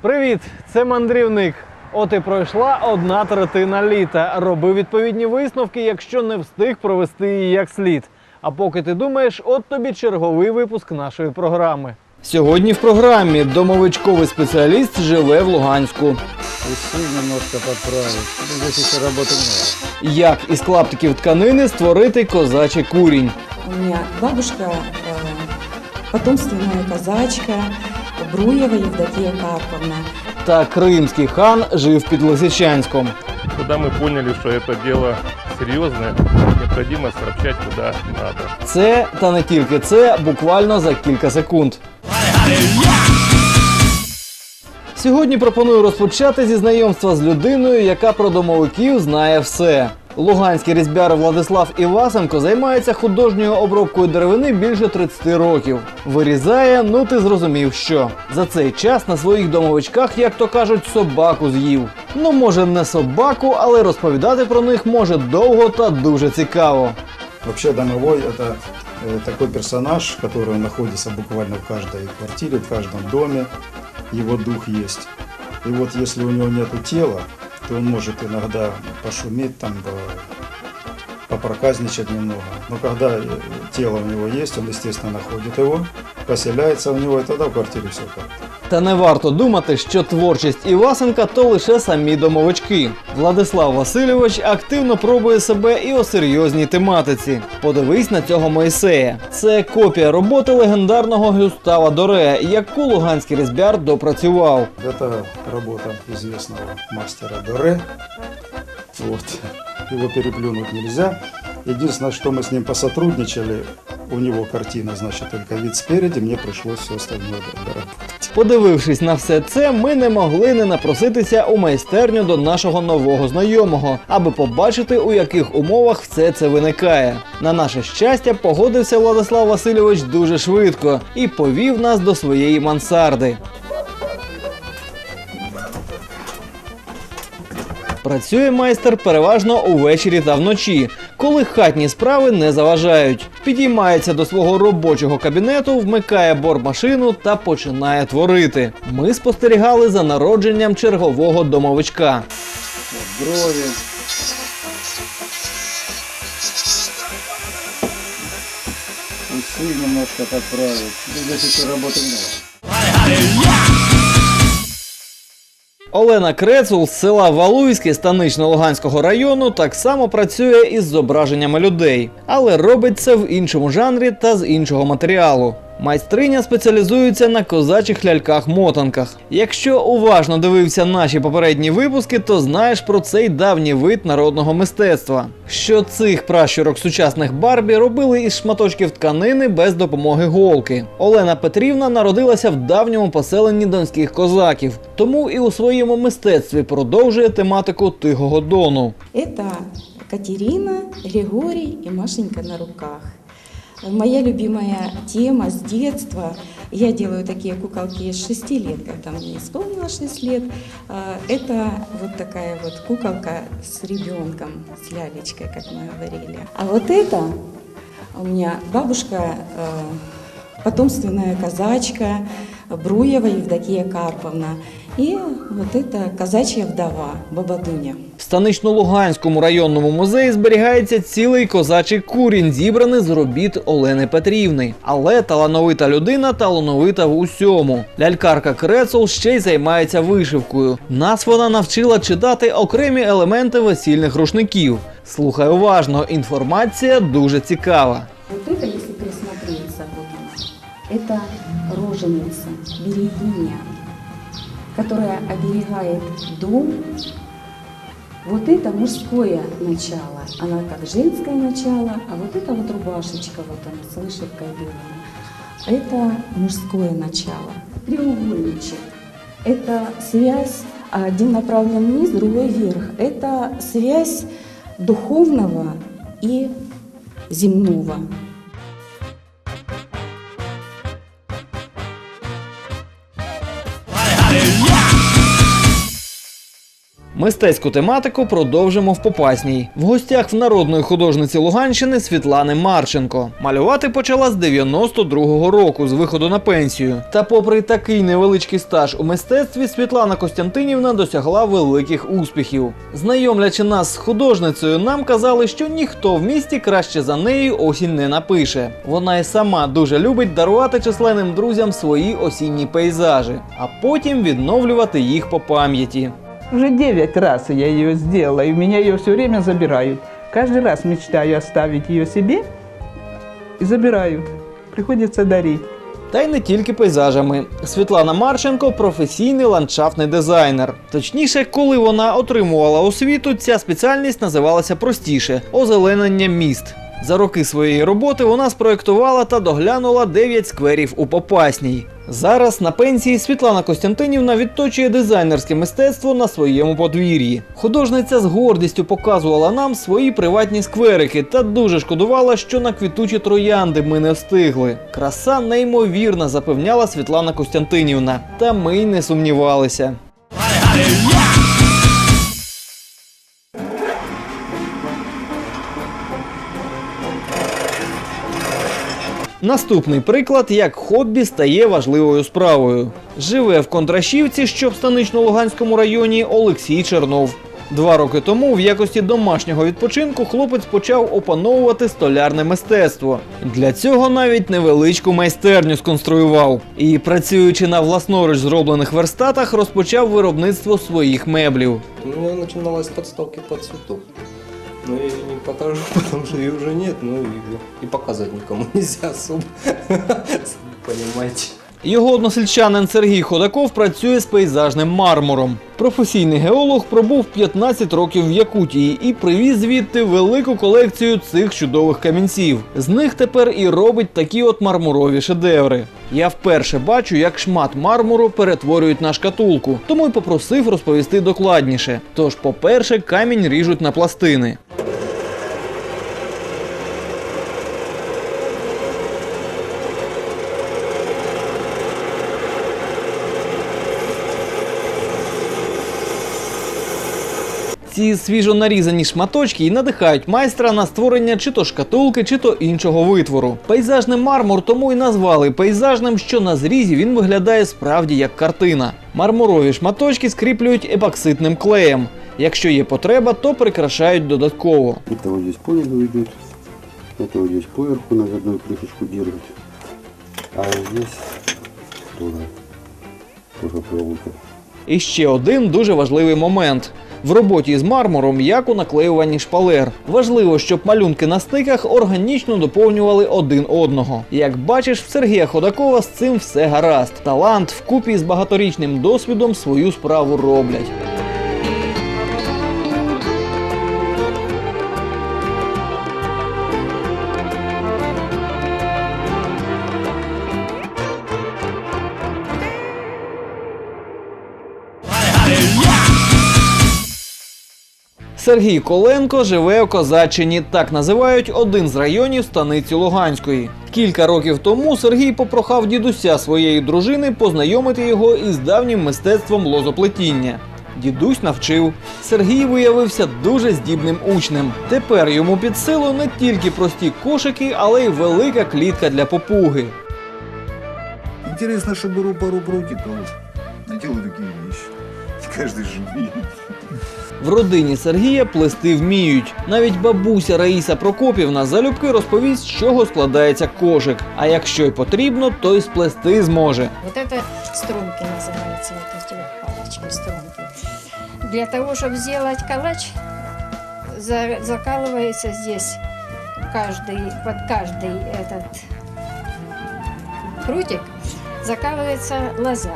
Привіт, це мандрівник. От і пройшла одна третина літа. Роби відповідні висновки, якщо не встиг провести її як слід. А поки ти думаєш, от тобі черговий випуск нашої програми. Сьогодні в програмі домовичковий спеціаліст живе в Луганську. Усы немножко подправить. Ну, Здесь еще работы много. Як із клаптиків тканини створити козачий курінь. У меня бабушка э, потомственная казачка Бруева Евдокия Карповна. Та кримський хан жив під Лисичанськом. Когда мы поняли, что это дело серьезное, необходимо сообщать куда надо. Це та не тільки це буквально за кілька секунд. Сьогодні пропоную розпочати зі знайомства з людиною, яка про домовиків знає все. Луганський різьбяр Владислав Івасенко займається художньою обробкою деревини більше 30 років. Вирізає, ну ти зрозумів, що за цей час на своїх домовичках, як то кажуть, собаку з'їв. Ну, може, не собаку, але розповідати про них може довго та дуже цікаво. Вообще домовой это такой персонаж, который находится буквально в каждой квартире, в каждом доме. Его дух есть. И вот если у него нету тела, то он может иногда пошуметь, там, попроказничать немного. Но когда э, тело у него есть, он, естественно, находит его, поселяется в него, и тогда в квартире все как Та не варто думати, що творчість Івасенка то лише самі домовички. Владислав Васильович активно пробує себе і у серйозній тематиці. Подивись на цього Моїсея. Це копія роботи легендарного Гюстава Доре, яку луганський різьбяр допрацював. Это работа известного мастера Доре. Вот. Его переплюнуть нельзя. Единственное, что мы с ним посотрудничали, у него картина, значит, только вид спереди, мне пришлось все остальное доработать. Подивившись на все це, ми не могли не напроситися у майстерню до нашого нового знайомого, аби побачити, у яких умовах все це виникає. На наше щастя, погодився Владислав Васильович дуже швидко і повів нас до своєї мансарди. Працює майстер переважно увечері та вночі, коли хатні справи не заважають. Підіймається до свого робочого кабінету, вмикає бормашину та починає творити. Ми спостерігали за народженням чергового домовичка. Брови. Усы немножко подправить. Здесь еще работы много. Олена Крецул з села Валуйське станично-Луганського району так само працює із зображеннями людей, але робить це в іншому жанрі та з іншого матеріалу. Майстриня спеціалізується на козачих ляльках-мотанках. Якщо уважно дивився наші попередні випуски, то знаєш про цей давній вид народного мистецтва. Що цих пращурок сучасних Барбі робили із шматочків тканини без допомоги голки. Олена Петрівна народилася в давньому поселенні донських козаків, тому і у своєму мистецтві продовжує тематику Тихого Дону. Это Катерина, Григорий и Машенька на руках. Моя любимая тема с детства. Я делаю такие куколки с 6 лет, когда мне исполнилось 6 лет. А, Это вот такая вот куколка с ребенком, с лялечкой, как мы говорили. А вот это у меня бабушка, э, потомственная казачка Бруева Евдокия Карповна. И вот это казачья вдова Бабадуня. В станично-Луганському районному музеї зберігається цілий козачий курінь, зібраний з робіт Олени Петрівни. Але талановита людина талановита в усьому. Лялькарка Крецул ще й займається вишивкою. Нас вона навчила читати окремі елементи весільних рушників. Слухай уважно, інформація дуже цікава. Вот это, если присмотреться, вот она, это роженица, берегиня, которая оберегает дом. Вот это мужское начало, она как женское начало, а вот это вот рубашечка, вот она с вышивкой белая, это мужское начало. Треугольничек, это связь, один направлен вниз, другой вверх, это связь духовного и земного. Мистецьку тематику продовжимо в Попасній. В гостях в народної художниці Луганщини Світлани Марченко. Малювати почала з 92-го року з виходу на пенсію. Та, попри такий невеличкий стаж у мистецтві, Світлана Костянтинівна досягла великих успіхів. Знайомлячи нас з художницею, нам казали, що ніхто в місті краще за неї осінь не напише. Вона і сама дуже любить дарувати численним друзям свої осінні пейзажі, а потім відновлювати їх по пам'яті. Уже 9 раз я ее сделала, и у меня ее все время забирают. Каждый раз мечтаю оставить ее себе и забирают. Приходится дарить. Та й не тільки пейзажами. Світлана Марченко професійний ландшафтний дизайнер. Точніше, коли вона отримувала освіту, ця спеціальність називалася простіше озеленення міст. За роки своєї роботи вона спроєктувала та доглянула 9 скверів у Попасній. Зараз на пенсії Світлана Костянтинівна відточує дизайнерське мистецтво на своєму подвір'ї. Художниця з гордістю показувала нам свої приватні скверики та дуже шкодувала, що на квітучі троянди ми не встигли. Краса неймовірна, запевняла Світлана Костянтинівна. Та ми й не сумнівалися. Наступний приклад, як хобі стає важливою справою. Живе в Контрашівці, що в станично-Луганському районі Олексій Чернов. Два роки тому в якості домашнього відпочинку хлопець почав опановувати столярне мистецтво. Для цього навіть невеличку майстерню сконструював. І, працюючи на власноруч зроблених верстатах, розпочав виробництво своїх меблів. У меня начиналась подставки под цветов. Но я ее не покажу, потому что ее уже нет, ну и, и показать никому нельзя особо. Понимаете. Його односельчанин Сергій Ходаков працює з пейзажним мармуром. Професійний геолог пробув 15 років в Якутії і привіз звідти велику колекцію цих чудових камінців. З них тепер і робить такі от мармурові шедеври. Я вперше бачу, як шмат мармуру перетворюють на шкатулку, тому й попросив розповісти докладніше. Тож, по-перше, камінь ріжуть на пластини. Ці свіжо нарізані шматочки і надихають майстра на створення чи то шкатулки, чи то іншого витвору. Пейзажний мармур тому і назвали пейзажним, що на зрізі він виглядає справді як картина. Мармурові шматочки скріплюють епоксидним клеєм. Якщо є потреба, то прикрашають додатково. Это вот здесь понизу идет, это вот здесь поверху на одну крышечку держит, а здесь тоже, тоже проволока. І ще один дуже важливий момент. В роботі з мармуром, як у наклеюванні шпалер. Важливо, щоб малюнки на стиках органічно доповнювали один одного. Як бачиш, в Сергія Ходакова з цим все гаразд. Талант вкупі з багаторічним досвідом свою справу роблять. Сергій Коленко живе у Козаччині. Так називають один з районів станиці Луганської. Кілька років тому Сергій попрохав дідуся своєї дружини познайомити його із давнім мистецтвом лозоплетіння. Дідусь навчив. Сергій виявився дуже здібним учнем. Тепер йому під силу не тільки прості кошики, але й велика клітка для попуги. Интересно, чтобы рупа руп руки делаю такие вещи. Каждый же умеет. В родині Сергія плести вміють. Навіть бабуся Раїса Прокопівна залюбки розповість, з чого складається кошик. А якщо й потрібно, то й сплести зможе. Вот это струнки называются, вот эти вот палочки, струнки. Для того, чтобы сделать калач, за- закалывается здесь каждый, под каждый этот прутик закалывается лоза.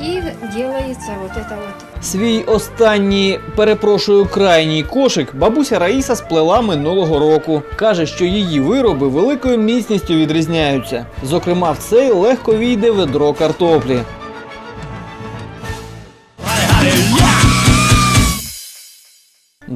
И делается вот это вот Свій останній, перепрошую, крайній кошик бабуся Раїса сплела минулого року. Каже, що її вироби великою міцністю відрізняються. Зокрема, в цей легко війде ведро картоплі.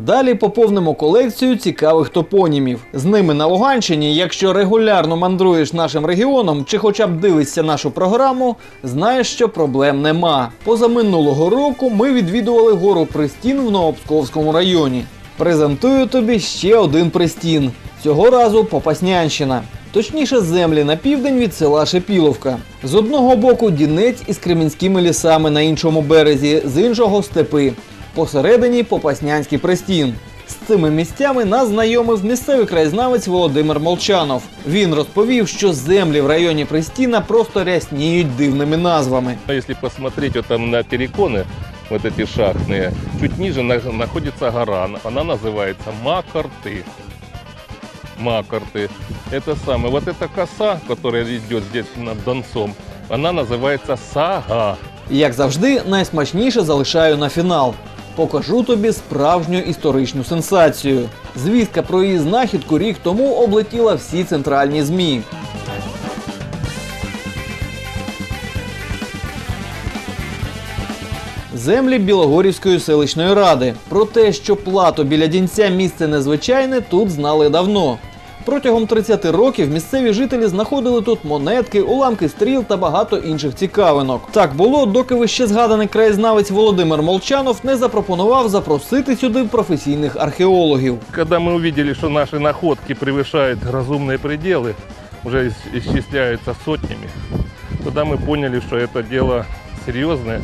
Далі поповнимо колекцію цікавих топонімів. З ними на Луганщині, якщо регулярно мандруєш нашим регіоном чи хоча б дивишся нашу програму, знаєш, що проблем нема. Позаминулого року ми відвідували гору Пристін в Новопсковському районі. Презентую тобі ще один пристін. Цього разу Попаснянщина. Точніше, землі на південь від села Шепіловка. З одного боку Дінець із кремінськими лісами на іншому березі, з іншого степи. Посередині Попаснянський пристін. З цими місцями нас знайомив місцевий краєзнавець Володимир Молчанов. Він розповів, що землі в районі Пристіна просто рясніють дивними назвами. Но Если посмотреть вот там на переконы, вот эти шахтные, чуть ниже на- находится гора. Она называется Макарты. Макарты. Это самое. Вот эта коса, которая идет здесь над Донцом, она называется Сага. Як завжди, найсмачніше залишаю на фінал. Покажу тобі справжню історичну сенсацію. Звістка про її знахідку рік тому облетіла всі центральні ЗМІ. Землі Білогорівської селищної ради. Про те, що плато біля дінця місце незвичайне, тут знали давно. Протягом 30 років місцеві жителі знаходили тут монетки, уламки стріл та багато інших цікавинок. Так було, доки вище згаданий краєзнавець Володимир Молчанов не запропонував запросити сюди професійних археологів. Когда мы увидели, что наши находки превышают разумные пределы, уже ис- исчисляются сотнями, тогда мы поняли, что это дело серьезное,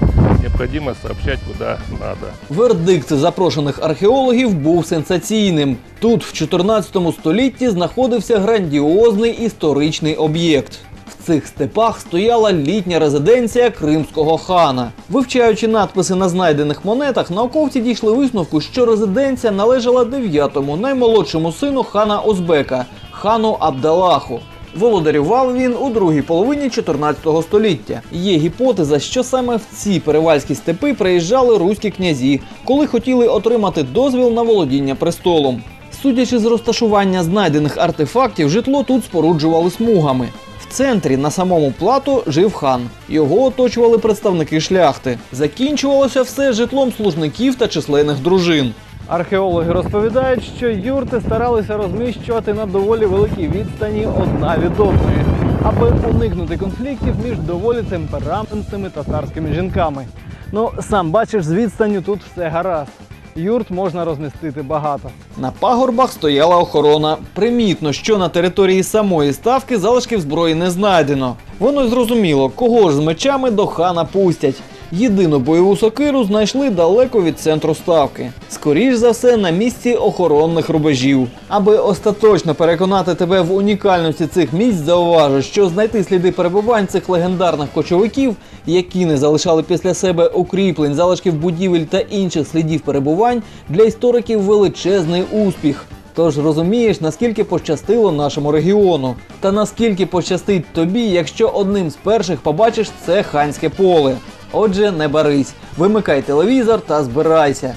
необходимо сообщать куда надо. Вердикт запрошених археологів був сенсаційним. Тут, в 14 столітті, знаходився грандіозний історичний об'єкт. В цих степах стояла літня резиденція кримського хана. Вивчаючи надписи на знайдених монетах, науковці дійшли висновку, що резиденція належала дев'ятому наймолодшому сину хана Озбека хану Абдалаху. Володарював він у другій половині 14 століття. Є гіпотеза, що саме в ці перевальські степи приїжджали руські князі, коли хотіли отримати дозвіл на володіння престолом. Судячи з розташування знайдених артефактів, житло тут споруджували смугами. В центрі на самому плато жив хан. Його оточували представники шляхти. Закінчувалося все житлом служників та численних дружин. Археологи розповідають, що юрти старалися розміщувати на доволі великій відстані одна від одної, аби уникнути конфліктів між доволі темпераментними татарськими жінками. Ну, сам бачиш, з відстанню тут все гаразд. Юрт можна розмістити багато. На пагорбах стояла охорона. Примітно, що на території самої ставки залишків зброї не знайдено. Воно й зрозуміло, кого ж з мечами до хана пустять. Єдину бойову сокиру знайшли далеко від центру ставки. Скоріш за все, на місці охоронних рубежів. Аби остаточно переконати тебе в унікальності цих місць, зауважу, що знайти сліди перебувань цих легендарних кочовиків, які не залишали після себе укріплень, залишків будівель та інших слідів перебувань, для істориків величезний успіх. Тож розумієш, наскільки пощастило нашому регіону, та наскільки пощастить тобі, якщо одним з перших побачиш це ханське поле. Отже, не барись, вимикай телевізор та збирайся.